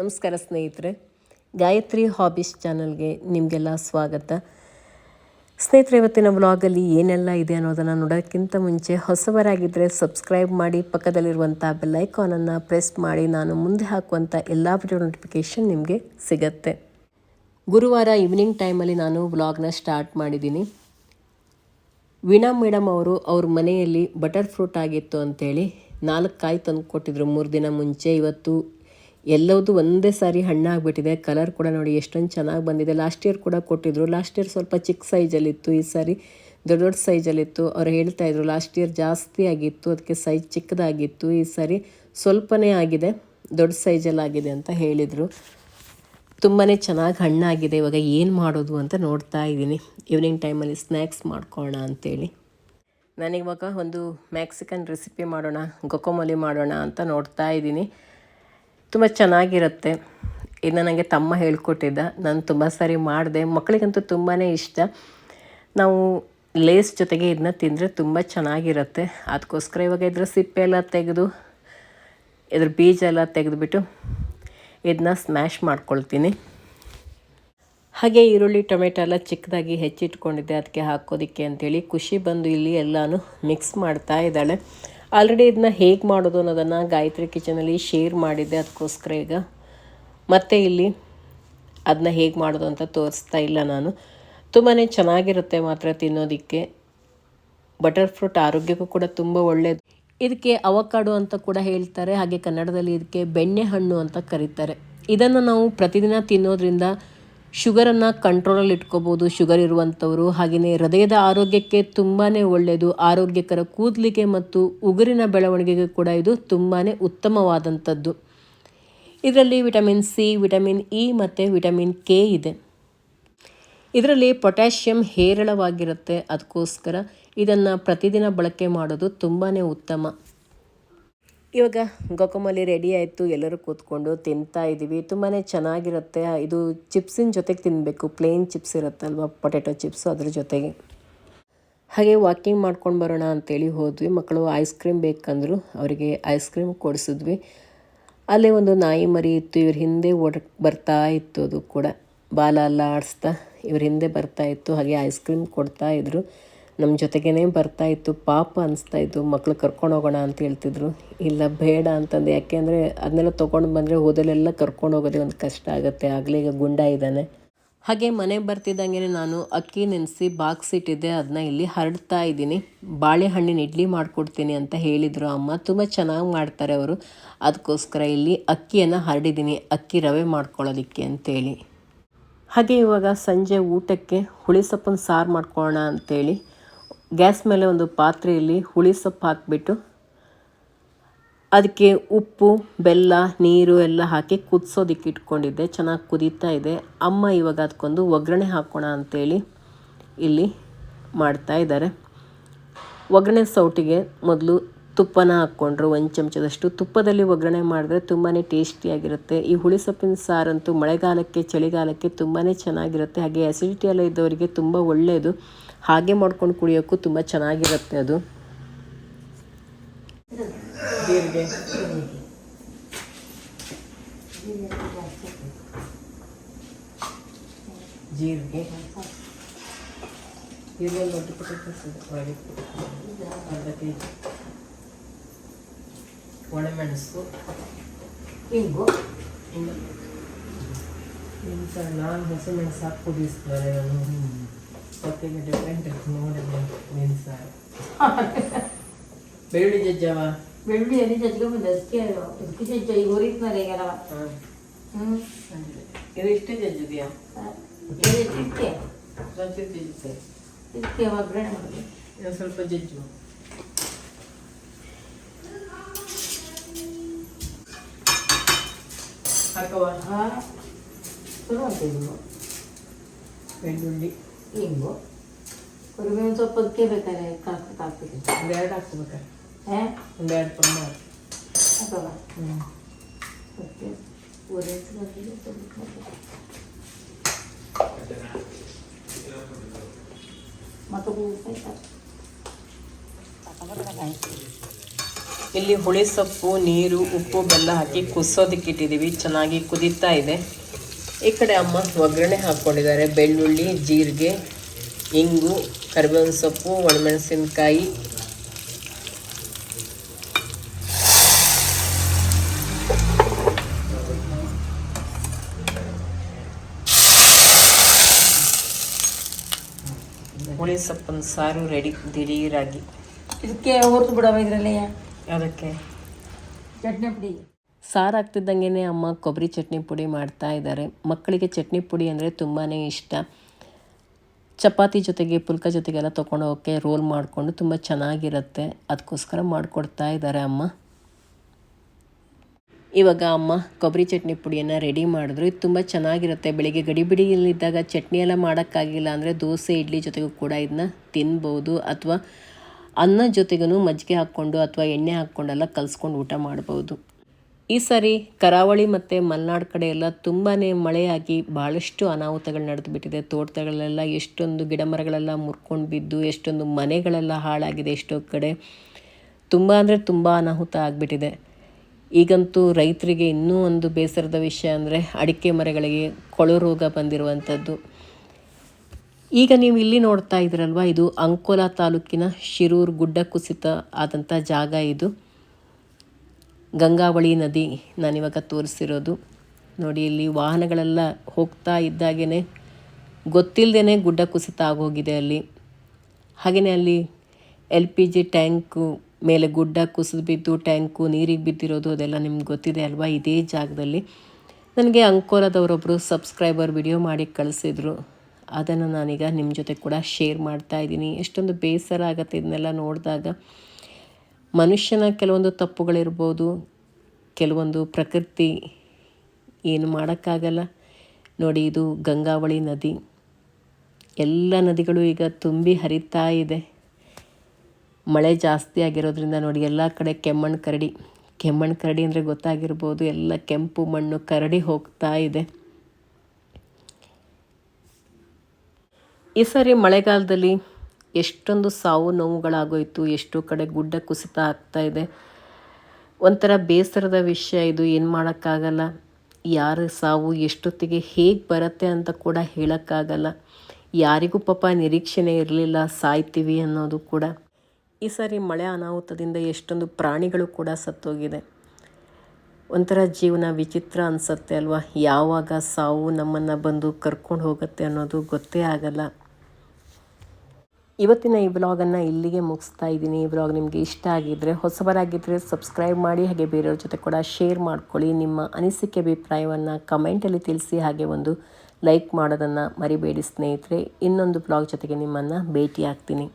ನಮಸ್ಕಾರ ಸ್ನೇಹಿತರೆ, ಗಾಯತ್ರಿ ಹಾಬೀಸ್ ಚಾನಲ್ಗೆ ನಿಮಗೆಲ್ಲ ಸ್ವಾಗತ. ಸ್ನೇಹಿತರೆ, ಇವತ್ತಿನ ಬ್ಲಾಗಲ್ಲಿ ಏನೆಲ್ಲ ಇದೆ ಅನ್ನೋದನ್ನು ನೋಡೋಕ್ಕಿಂತ ಮುಂಚೆ ಹೊಸವರಾಗಿದ್ದರೆ ಸಬ್ಸ್ಕ್ರೈಬ್ ಮಾಡಿ, ಪಕ್ಕದಲ್ಲಿರುವಂಥ ಬೆಲ್ಲೈಕಾನನ್ನು ಪ್ರೆಸ್ ಮಾಡಿ, ನಾನು ಮುಂದೆ ಹಾಕುವಂಥ ಎಲ್ಲ ವಿಡಿಯೋ ನೋಟಿಫಿಕೇಷನ್ ನಿಮಗೆ ಸಿಗತ್ತೆ. ಗುರುವಾರ ಈವ್ನಿಂಗ್ ಟೈಮಲ್ಲಿ ನಾನು ವ್ಲಾಗ್ನ ಸ್ಟಾರ್ಟ್ ಮಾಡಿದ್ದೀನಿ. ವೀಣಾ ಮೇಡಮ್ ಅವರು ಅವ್ರ ಮನೆಯಲ್ಲಿ ಬಟರ್ ಫ್ರೂಟ್ ಆಗಿತ್ತು ಅಂಥೇಳಿ ನಾಲ್ಕು ಕಾಯಿ ತಂದು ಕೊಟ್ಟಿದ್ರು ಮೂರು ದಿನ ಮುಂಚೆ. ಇವತ್ತು ಎಲ್ಲವೂ ಒಂದೇ ಸಾರಿ ಹಣ್ಣಾಗ್ಬಿಟ್ಟಿದೆ. ಕಲರ್ ಕೂಡ ನೋಡಿ ಎಷ್ಟೊಂದು ಚೆನ್ನಾಗಿ ಬಂದಿದೆ. ಲಾಸ್ಟ್ ಇಯರ್ ಕೂಡ ಕೊಟ್ಟಿದ್ರು. ಲಾಸ್ಟ್ ಇಯರ್ ಸ್ವಲ್ಪ ಚಿಕ್ಕ ಸೈಜಲ್ಲಿತ್ತು ಈ ಸಾರಿ. ದೊಡ್ಡ ದೊಡ್ಡ ಸೈಜಲ್ಲಿತ್ತು ಅವ್ರು ಹೇಳ್ತಾ ಇದ್ರು ಲಾಸ್ಟ್ ಇಯರ್ ಜಾಸ್ತಿ ಆಗಿತ್ತು. ಅದಕ್ಕೆ ಸೈಜ್ ಚಿಕ್ಕದಾಗಿತ್ತು ಈ ಸಾರಿ. ಸ್ವಲ್ಪನೇ ಆಗಿದೆ. ದೊಡ್ಡ ಸೈಜಲ್ಲಾಗಿದೆ ಅಂತ ಹೇಳಿದರು. ತುಂಬಾ ಚೆನ್ನಾಗಿ ಹಣ್ಣಾಗಿದೆ. ಇವಾಗ ಏನು ಮಾಡೋದು ಅಂತ ನೋಡ್ತಾ ಇದ್ದೀನಿ. ಈವ್ನಿಂಗ್ ಟೈಮಲ್ಲಿ ಸ್ನ್ಯಾಕ್ಸ್ ಮಾಡ್ಕೋಣ ಅಂತೇಳಿ. ನಾನಿವಾಗ ಒಂದು ಮ್ಯಾಕ್ಸಿಕನ್ ರೆಸಿಪಿ ಮಾಡೋಣ ಗೊಕೊಮೊಲಿ ಮಾಡೋಣ ಅಂತ ನೋಡ್ತಾ ಇದ್ದೀನಿ. ತುಂಬ ಚೆನ್ನಾಗಿರುತ್ತೆ. ಇದನ್ನ ನನಗೆ ತಮ್ಮ ಹೇಳಿಕೊಟ್ಟಿದ್ದ, ನಾನು ತುಂಬ ಸಾರಿ ಮಾಡಿದೆ. ಮಕ್ಕಳಿಗಂತೂ ತುಂಬಾ ಇಷ್ಟ. ನಾವು ಲೇಸ್ ಜೊತೆಗೆ ಇದನ್ನ ತಿಂದರೆ ತುಂಬ ಚೆನ್ನಾಗಿರುತ್ತೆ. ಅದಕ್ಕೋಸ್ಕರ ಇವಾಗ ಇದ್ರ ಸಿಪ್ಪೆ ಎಲ್ಲ ತೆಗೆದು, ಇದ್ರ ಬೀಜ ಎಲ್ಲ ತೆಗೆದುಬಿಟ್ಟು ಇದನ್ನ ಸ್ಮ್ಯಾಶ್ ಮಾಡ್ಕೊಳ್ತೀನಿ. ಹಾಗೆ ಈರುಳ್ಳಿ, ಟೊಮೆಟೊ ಎಲ್ಲ ಚಿಕ್ಕದಾಗಿ ಹೆಚ್ಚಿಟ್ಕೊಂಡಿದ್ದೆ, ಅದಕ್ಕೆ ಹಾಕೋದಕ್ಕೆ ಅಂಥೇಳಿ ಖುಷಿ ಬಂದು ಇಲ್ಲಿ ಎಲ್ಲನೂ ಮಿಕ್ಸ್ ಮಾಡ್ತಾ ಇದ್ದಾಳೆ. ಆಲ್ರೆಡಿ ಇದನ್ನ ಹೇಗೆ ಮಾಡೋದು ಅನ್ನೋದನ್ನು ಗಾಯತ್ರಿ ಕಿಚನಲ್ಲಿ ಶೇರ್ ಮಾಡಿದ್ದೆ ಅದಕ್ಕೋಸ್ಕರ ಈಗ. ಮತ್ತೆ ಇಲ್ಲಿ ಅದನ್ನ ಹೇಗೆ ಮಾಡೋದು ಅಂತ ತೋರಿಸ್ತಾ ಇಲ್ಲ ನಾನು. ತುಂಬಾ ಚೆನ್ನಾಗಿರುತ್ತೆ ಮಾತ್ರ ತಿನ್ನೋದಕ್ಕೆ. ಬಟರ್ ಫ್ರೂಟ್ ಆರೋಗ್ಯಕ್ಕೂ ಕೂಡ ತುಂಬ ಒಳ್ಳೆಯದು ಇದಕ್ಕೆ ಅವಕಾಡು ಅಂತ ಕೂಡ ಹೇಳ್ತಾರೆ, ಹಾಗೆ ಕನ್ನಡದಲ್ಲಿ ಇದಕ್ಕೆ ಬೆಣ್ಣೆ ಹಣ್ಣು ಅಂತ ಕರೀತಾರೆ. ಇದನ್ನು ನಾವು ಪ್ರತಿದಿನ ತಿನ್ನೋದ್ರಿಂದ ಶುಗರನ್ನು ಕಂಟ್ರೋಲಲ್ಲಿ ಇಟ್ಕೋಬೋದು, ಶುಗರ್ ಇರುವಂಥವರು. ಹಾಗೆಯೇ ಹೃದಯದ ಆರೋಗ್ಯಕ್ಕೆ ತುಂಬಾ ಒಳ್ಳೆಯದು. ಆರೋಗ್ಯಕರ ಕೂದಲಿಗೆ ಮತ್ತು ಉಗುರಿನ ಬೆಳವಣಿಗೆಗೆ ಕೂಡ ಇದು ತುಂಬಾ ಉತ್ತಮವಾದಂಥದ್ದು. ಇದರಲ್ಲಿ ವಿಟಮಿನ್ ಸಿ, ವಿಟಮಿನ್ ಇ ಮತ್ತು ವಿಟಮಿನ್ ಕೆ ಇದೆ. ಇದರಲ್ಲಿ ಪೊಟ್ಯಾಷಿಯಂ ಹೇರಳವಾಗಿರುತ್ತೆ. ಅದಕ್ಕೋಸ್ಕರ ಇದನ್ನು ಪ್ರತಿದಿನ ಬಳಕೆ ಮಾಡೋದು ತುಂಬಾ ಉತ್ತಮ. ಇವಾಗ ಗೊಕ್ಕಮಲ್ಲಿ ರೆಡಿ ಆಯಿತು, ಎಲ್ಲರೂ ಕೂತ್ಕೊಂಡು ತಿಂತಾ ಇದ್ದೀವಿ. ತುಂಬಾ ಚೆನ್ನಾಗಿರುತ್ತೆ. ಇದು ಚಿಪ್ಸಿನ ಜೊತೆಗೆ ತಿನ್ನಬೇಕು ಪ್ಲೇನ್ ಚಿಪ್ಸ್ ಇರುತ್ತಲ್ವ? ಪೊಟ್ಯಾಟೊ ಚಿಪ್ಸು ಅದ್ರ ಜೊತೆಗೆ. ಹಾಗೆ ವಾಕಿಂಗ್ ಮಾಡ್ಕೊಂಡು ಬರೋಣ ಅಂತೇಳಿ ಹೋದ್ವಿ. ಮಕ್ಕಳು ಐಸ್ ಕ್ರೀಮ್ ಬೇಕಂದ್ರು ಅವರಿಗೆ ಐಸ್ ಕ್ರೀಮ್ ಕೊಡಿಸಿದ್ವಿ. ಅಲ್ಲೇ ಒಂದು ನಾಯಿ ಮರಿ ಇತ್ತು. ಇವ್ರ ಹಿಂದೆ ಓಡ ಬರ್ತಾ ಇತ್ತು ಅದು ಕೂಡ. ಬಾಲ ಎಲ್ಲ ಆಡಿಸ್ತಾ ಇವ್ರ ಹಿಂದೆ ಬರ್ತಾ ಇತ್ತು. ಹಾಗೆ ಐಸ್ ಕ್ರೀಮ್ ಕೊಡ್ತಾ ಇದ್ರು. ನಮ್ಮ ಜೊತೆಗೇ ಬರ್ತಾ ಇತ್ತು, ಪಾಪ ಅನಿಸ್ತಾ ಇತ್ತು, ಮಕ್ಳು ಕರ್ಕೊಂಡು ಹೋಗೋಣ ಅಂತ ಹೇಳ್ತಿದ್ರು. ಇಲ್ಲ, ಬೇಡ ಅಂತಂದು. ಯಾಕೆಂದರೆ ಅದನ್ನೆಲ್ಲ ತೊಗೊಂಡು ಬಂದರೆ ಹೋದಲೆಲ್ಲ ಕರ್ಕೊಂಡು ಹೋಗೋದೇ ಒಂದು ಕಷ್ಟ ಆಗುತ್ತೆ. ಆಗಲೇ ಈಗ ಗುಂಡ ಇದ್ದಾನೆ ಹಾಗೆ ಮನೆಗೆ ಬರ್ತಿದ್ದಂಗೆ ನಾನು ಅಕ್ಕಿ ನೆನೆಸಿ ಬಾಕ್ಸ್ ಇಟ್ಟಿದ್ದೆ. ಅದನ್ನ ಇಲ್ಲಿ ಹರಡ್ತಾ ಇದ್ದೀನಿ. ಬಾಳೆಹಣ್ಣಿನ ಇಡ್ಲಿ ಮಾಡಿಕೊಡ್ತೀನಿ ಅಂತ ಹೇಳಿದರು ಅಮ್ಮ. ತುಂಬ ಚೆನ್ನಾಗಿ ಮಾಡ್ತಾರೆ ಅವರು. ಅದಕ್ಕೋಸ್ಕರ ಇಲ್ಲಿ ಅಕ್ಕಿಯನ್ನು ಹರಡಿದ್ದೀನಿ. ಅಕ್ಕಿ ರವೆ ಮಾಡ್ಕೊಳ್ಳೋದಕ್ಕೆ ಅಂತೇಳಿ. ಹಾಗೆ ಇವಾಗ ಸಂಜೆ ಊಟಕ್ಕೆ ಹುಳಿ ಸೊಪ್ಪನ್ನು ಸಾರು ಮಾಡ್ಕೊಳ್ಳೋಣ ಅಂತೇಳಿ ಗ್ಯಾಸ್ ಮೇಲೆ ಒಂದು ಪಾತ್ರೆಯಲ್ಲಿ ಹುಳಿ ಸೊಪ್ಪು ಹಾಕಿಬಿಟ್ಟು ಅದಕ್ಕೆ ಉಪ್ಪು, ಬೆಲ್ಲ, ನೀರು ಎಲ್ಲ ಹಾಕಿ ಕುದಿಸೋದಕ್ಕೆ ಇಟ್ಕೊಂಡಿದ್ದೆ. ಚೆನ್ನಾಗಿ ಕುದೀತಾ ಇದೆ. ಅಮ್ಮ ಇವಾಗ ಅದಕ್ಕೊಂದು ಒಗ್ಗರಣೆ ಹಾಕೋಣ ಅಂತೇಳಿ ಇಲ್ಲಿ ಮಾಡ್ತಾ ಇದ್ದಾರೆ. ಒಗ್ಗರಣೆ ಸೌಟಿಗೆ ಮೊದಲು ತುಪ್ಪನ ಹಾಕ್ಕೊಂಡ್ರು ಒಂದು ಚಮಚದಷ್ಟು. ತುಪ್ಪದಲ್ಲಿ ಒಗ್ಗರಣೆ ಮಾಡಿದ್ರೆ ತುಂಬಾ ಟೇಸ್ಟಿಯಾಗಿರುತ್ತೆ. ಈ ಹುಳಿ ಸೊಪ್ಪಿನ ಸಾರಂತೂ ಮಳೆಗಾಲಕ್ಕೆ, ಚಳಿಗಾಲಕ್ಕೆ ತುಂಬಾ ಚೆನ್ನಾಗಿರುತ್ತೆ. ಹಾಗೆ ಅಸಿಡಿಟಿ ಎಲ್ಲ ಇದ್ದವರಿಗೆ ತುಂಬ ಒಳ್ಳೆಯದು ಹಾಗೆ ಮಾಡ್ಕೊಂಡು ಕುಡಿಯೋಕ್ಕೂ ತುಂಬ ಚೆನ್ನಾಗಿರುತ್ತೆ ಅದು. ಜೀರಿಗೆ. ಜೀರಿಗೆ ಪುಟ್ಟ ಅರ್ಧ ಕೆ ಜಿ ಒಣಮೆಣಸು. ಹಿಂಗು ಇನ್ನು ಸರ್ ನಾನು ಹಸಿಮೆಣಸು ಹಾಕಿ ಕುದಿಸ್ತಾರೆ ನಾನು. ಹೊತ್ತಿಗೆ ಡಿಫ್ರೆಂಟ್ ನೋಡಿದ್ರೆ ಮೀನು ಸಾರು ಬೆಳ್ಳುಳ್ಳಿ ಜಜ್ಜವ ಬೆಳ್ಳುಳ್ಳಿ ಎಲ್ಲಿ ಜಜ್ಕೊಂಬಂದು ಅದಕ್ಕೆ ಅದಕ್ಕೆ ಜಜ್ಜ ಈಗ ಹುರಿತಾರೆ ಈಗೆಲ್ಲ ಹಾಂ ಹ್ಞೂ ಇದು ಇಷ್ಟೇ ಜಜ್ಜಿದೆಯಾ ಇದಕ್ಕೆ ಸ್ವಲ್ಪ ಜಜ್ಜುತ್ತೆ ಇದಕ್ಕೆ ಒಗ್ಗರಣೆ ಮಾಡೋದು ಇದು ಸ್ವಲ್ಪ ಜಜ್ಜು ಹಾಕವ ಹಾಂ ಚಲೋ ಅಂತ ಇದು ಬೆಳ್ಳುಳ್ಳಿ ಹಿಂಗು ಕರಿಬೇವಿನ ಸೊಪ್ಪು ಅದಕ್ಕೆ ಬೇಕಾದ್ರೆ ಕಾಕು ಹಾಕ್ಬೇಕು ಒಂದೆರಡು ಹಾಕ್ಬೇಕಾರೆ ಹಾಂ? ಒಂದೆರಡು ಹಾಕಲ್ಲ ಹ್ಞೂ ಓಕೆ? ಇಲ್ಲಿ ಹುಳಿ ಸೊಪ್ಪು ನೀರು ಉಪ್ಪು ಬೆಲ್ಲ ಹಾಕಿ ಕುದಿಸೋದಕ್ಕೆ ಇಟ್ಟಿದ್ದೀವಿ. ಚೆನ್ನಾಗಿ ಕುದೀತಾ ಇದೆ. ಈ ಕಡೆ ಅಮ್ಮ ಒಗ್ಗರಣೆ ಹಾಕ್ಕೊಂಡಿದ್ದಾರೆ. ಬೆಳ್ಳುಳ್ಳಿ ಜೀರಿಗೆ ಇಂಗು ಕರಿಬೇವಿನ ಸೊಪ್ಪು ಒಣಮೆಣಸಿನ್ಕಾಯಿ. ಹುಳಿ ಸೊಪ್ಪಿನ ಸಾರು ರೆಡಿ ದಿಢೀರಾಗಿ. ಇದಕ್ಕೆ ಹುರಿದು ಬಿಡವ ಇದರಲ್ಲಿ? ಅದಕ್ಕೆ. ಚಟ್ನಿ ಪುಡಿ. ಸಾರು ಆಗ್ತಿದ್ದಂಗೆ ಅಮ್ಮ ಕೊಬ್ಬರಿ ಚಟ್ನಿ ಪುಡಿ ಮಾಡ್ತಾ ಇದ್ದಾರೆ. ಮಕ್ಕಳಿಗೆ ಚಟ್ನಿ ಪುಡಿ ಅಂದರೆ ತುಂಬಾ ಇಷ್ಟ. ಚಪಾತಿ ಜೊತೆಗೆ, ಪುಲ್ಕ ಜೊತೆಗೆಲ್ಲ ತೊಗೊಂಡು ಹೋಗೋಕ್ಕೆ ರೋಲ್ ಮಾಡಿಕೊಂಡು ತುಂಬ ಚೆನ್ನಾಗಿರುತ್ತೆ. ಅದಕ್ಕೋಸ್ಕರ ಮಾಡಿಕೊಡ್ತಾ ಇದ್ದಾರೆ ಅಮ್ಮ. ಇವಾಗ ಅಮ್ಮ ಕೊಬ್ಬರಿ ಚಟ್ನಿ ಪುಡಿಯನ್ನು ರೆಡಿ ಮಾಡಿದ್ರು. ಇದು ತುಂಬ ಚೆನ್ನಾಗಿರುತ್ತೆ. ಬೆಳಿಗ್ಗೆ ಗಡಿಬಿಡಿಯಲ್ಲಿದ್ದಾಗ ಚಟ್ನಿ ಎಲ್ಲ ಮಾಡೋಕ್ಕಾಗಿಲ್ಲ ಅಂದರೆ ದೋಸೆ, ಇಡ್ಲಿ ಜೊತೆಗೂ ಕೂಡ ಇದನ್ನ ತಿನ್ಬೋದು. ಅಥವಾ ಅನ್ನ ಜೊತೆಗೂ ಮಜ್ಜಿಗೆ ಹಾಕ್ಕೊಂಡು ಅಥವಾ ಎಣ್ಣೆ ಹಾಕ್ಕೊಂಡೆಲ್ಲ ಕಲಿಸ್ಕೊಂಡು ಊಟ ಮಾಡ್ಬೋದು. ಈ ಸಾರಿ ಕರಾವಳಿ ಮತ್ತು ಮಲೆನಾಡು ಕಡೆ ಎಲ್ಲ ತುಂಬಾ ಮಳೆಯಾಗಿ ಭಾಳಷ್ಟು ಅನಾಹುತಗಳು ನಡೆದುಬಿಟ್ಟಿದೆ. ತೋಟಗಳೆಲ್ಲ ಎಷ್ಟೊಂದು ಗಿಡ ಮರಗಳೆಲ್ಲ ಮುರ್ಕೊಂಡು ಬಿದ್ದು, ಎಷ್ಟೊಂದು ಮನೆಗಳೆಲ್ಲ ಹಾಳಾಗಿದೆ ಎಷ್ಟೋ ಕಡೆ. ತುಂಬ ಅಂದರೆ ತುಂಬ ಅನಾಹುತ ಆಗಿಬಿಟ್ಟಿದೆ. ಈಗಂತೂ ರೈತರಿಗೆ ಇನ್ನೂ ಒಂದು ಬೇಸರದ ವಿಷಯ ಅಂದರೆ ಅಡಿಕೆ ಮರಗಳಿಗೆ ಕೊಳು ರೋಗ ಬಂದಿರುವಂಥದ್ದು. ಈಗ ನೀವು ಇಲ್ಲಿ ನೋಡ್ತಾ ಇದ್ದೀರಲ್ವ ಇದು ಅಂಕೋಲಾ ತಾಲೂಕಿನ ಶಿರೂರು ಗುಡ್ಡ ಕುಸಿತ ಆದಂಥ ಜಾಗ ಇದು. ಗಂಗಾವಳಿ ನದಿ ನಾನಿವಾಗ ತೋರಿಸಿರೋದು. ನೋಡಿ, ಇಲ್ಲಿ ವಾಹನಗಳೆಲ್ಲ ಹೋಗ್ತಾ ಇದ್ದಾಗೇ ಗೊತ್ತಿಲ್ಲದೇ ಗುಡ್ಡ ಕುಸಿತ ಆಗೋಗಿದೆ ಅಲ್ಲಿ. ಹಾಗೆಯೇ ಅಲ್ಲಿ ಎಲ್ ಪಿ ಜಿ ಟ್ಯಾಂಕು ಮೇಲೆ ಗುಡ್ಡ ಕುಸಿದು ಬಿದ್ದು, ಟ್ಯಾಂಕು ನೀರಿಗೆ ಬಿದ್ದಿರೋದು ಅದೆಲ್ಲ ನಿಮ್ಗೆ ಗೊತ್ತಿದೆ ಅಲ್ವಾ? ಇದೇ ಜಾಗದಲ್ಲಿ. ನನಗೆ ಅಂಕೋಲದವರೊಬ್ಬರು ಸಬ್ಸ್ಕ್ರೈಬರ್ ವಿಡಿಯೋ ಮಾಡಿ ಕಳಿಸಿದ್ರು. ಅದನ್ನು ನಾನೀಗ ನಿಮ್ಮ ಜೊತೆ ಕೂಡ ಶೇರ್ ಮಾಡ್ತಾ ಇದ್ದೀನಿ. ಎಷ್ಟೊಂದು ಬೇಸರ ಆಗುತ್ತೆ ಇದನ್ನೆಲ್ಲ ನೋಡಿದಾಗ. ಮನುಷ್ಯನ ಕೆಲವೊಂದು ತಪ್ಪುಗಳಿರ್ಬೋದು, ಕೆಲವೊಂದು ಪ್ರಕೃತಿ ಏನು ಮಾಡೋಕ್ಕಾಗಲ್ಲ. ನೋಡಿ, ಇದು ಗಂಗಾವಳಿ ನದಿ. ಎಲ್ಲ ನದಿಗಳು ಈಗ ತುಂಬಿ ಹರಿತಾ ಇದೆ. ಮಳೆ ಜಾಸ್ತಿ ಆಗಿರೋದ್ರಿಂದ ನೋಡಿ, ಎಲ್ಲ ಕಡೆ ಕೆಮ್ಮಣ್ಣು ಕರಡಿ. ಕೆಮ್ಮಣ್ಣು ಕರಡಿ ಅಂದರೆ ಗೊತ್ತಾಗಿರ್ಬೋದು, ಎಲ್ಲ ಕೆಂಪು ಮಣ್ಣು ಕರಡಿ ಹೋಗ್ತಾ ಇದೆ. ಈ ಸರಿ ಮಳೆಗಾಲದಲ್ಲಿ ಎಷ್ಟೊಂದು ಸಾವು ನೋವುಗಳಾಗೋಯಿತು, ಎಷ್ಟೋ ಕಡೆ ಗುಡ್ಡ ಕುಸಿತ ಆಗ್ತಾ ಇದೆ. ಒಂಥರ ಬೇಸರದ ವಿಷಯ ಇದು, ಏನು ಮಾಡೋಕ್ಕಾಗಲ್ಲ. ಯಾರ ಸಾವು ಎಷ್ಟೊತ್ತಿಗೆ ಹೇಗೆ ಬರುತ್ತೆ ಅಂತ ಕೂಡ ಹೇಳೋಕ್ಕಾಗಲ್ಲ. ಯಾರಿಗೂ ಪಾಪ ನಿರೀಕ್ಷಣೆ ಇರಲಿಲ್ಲ, ಸಾಯ್ತೀವಿ ಅನ್ನೋದು ಕೂಡ. ಈ ಸಾರಿ ಮಳೆ ಅನಾಹುತದಿಂದ ಎಷ್ಟೊಂದು ಪ್ರಾಣಿಗಳು ಕೂಡ ಸತ್ತೋಗಿದೆ. ಒಂಥರ ಜೀವನ ವಿಚಿತ್ರ ಅನಿಸುತ್ತೆ ಅಲ್ವಾ? ಯಾವಾಗ ಸಾವು ನಮ್ಮನ್ನು ಬಂದು ಕರ್ಕೊಂಡು ಹೋಗುತ್ತೆ ಅನ್ನೋದು ಗೊತ್ತೇ ಆಗಲ್ಲ. ಇವತ್ತಿನ ಈ ಬ್ಲಾಗನ್ನು ಇಲ್ಲಿಗೆ ಮುಗಿಸ್ತಾ ಇದ್ದೀನಿ. ಈ ಬ್ಲಾಗ್ ನಿಮಗೆ ಇಷ್ಟ ಆಗಿದ್ದರೆ ಹೊಸಬರಾಗಿದ್ದರೆ ಸಬ್ಸ್ಕ್ರೈಬ್ ಮಾಡಿ, ಹಾಗೆ ಬೇರೆಯವ್ರ ಜೊತೆ ಕೂಡ ಶೇರ್ ಮಾಡ್ಕೊಳ್ಳಿ. ನಿಮ್ಮ ಅನಿಸಿಕೆ, ಅಭಿಪ್ರಾಯವನ್ನು ಕಮೆಂಟಲ್ಲಿ ತಿಳಿಸಿ, ಹಾಗೆ ಒಂದು ಲೈಕ್ ಮಾಡೋದನ್ನು ಮರಿಬೇಡಿ ಸ್ನೇಹಿತರೆ. ಇನ್ನೊಂದು ಬ್ಲಾಗ್ ಜೊತೆಗೆ ನಿಮ್ಮನ್ನು ಭೇಟಿ ಆಗ್ತೀನಿ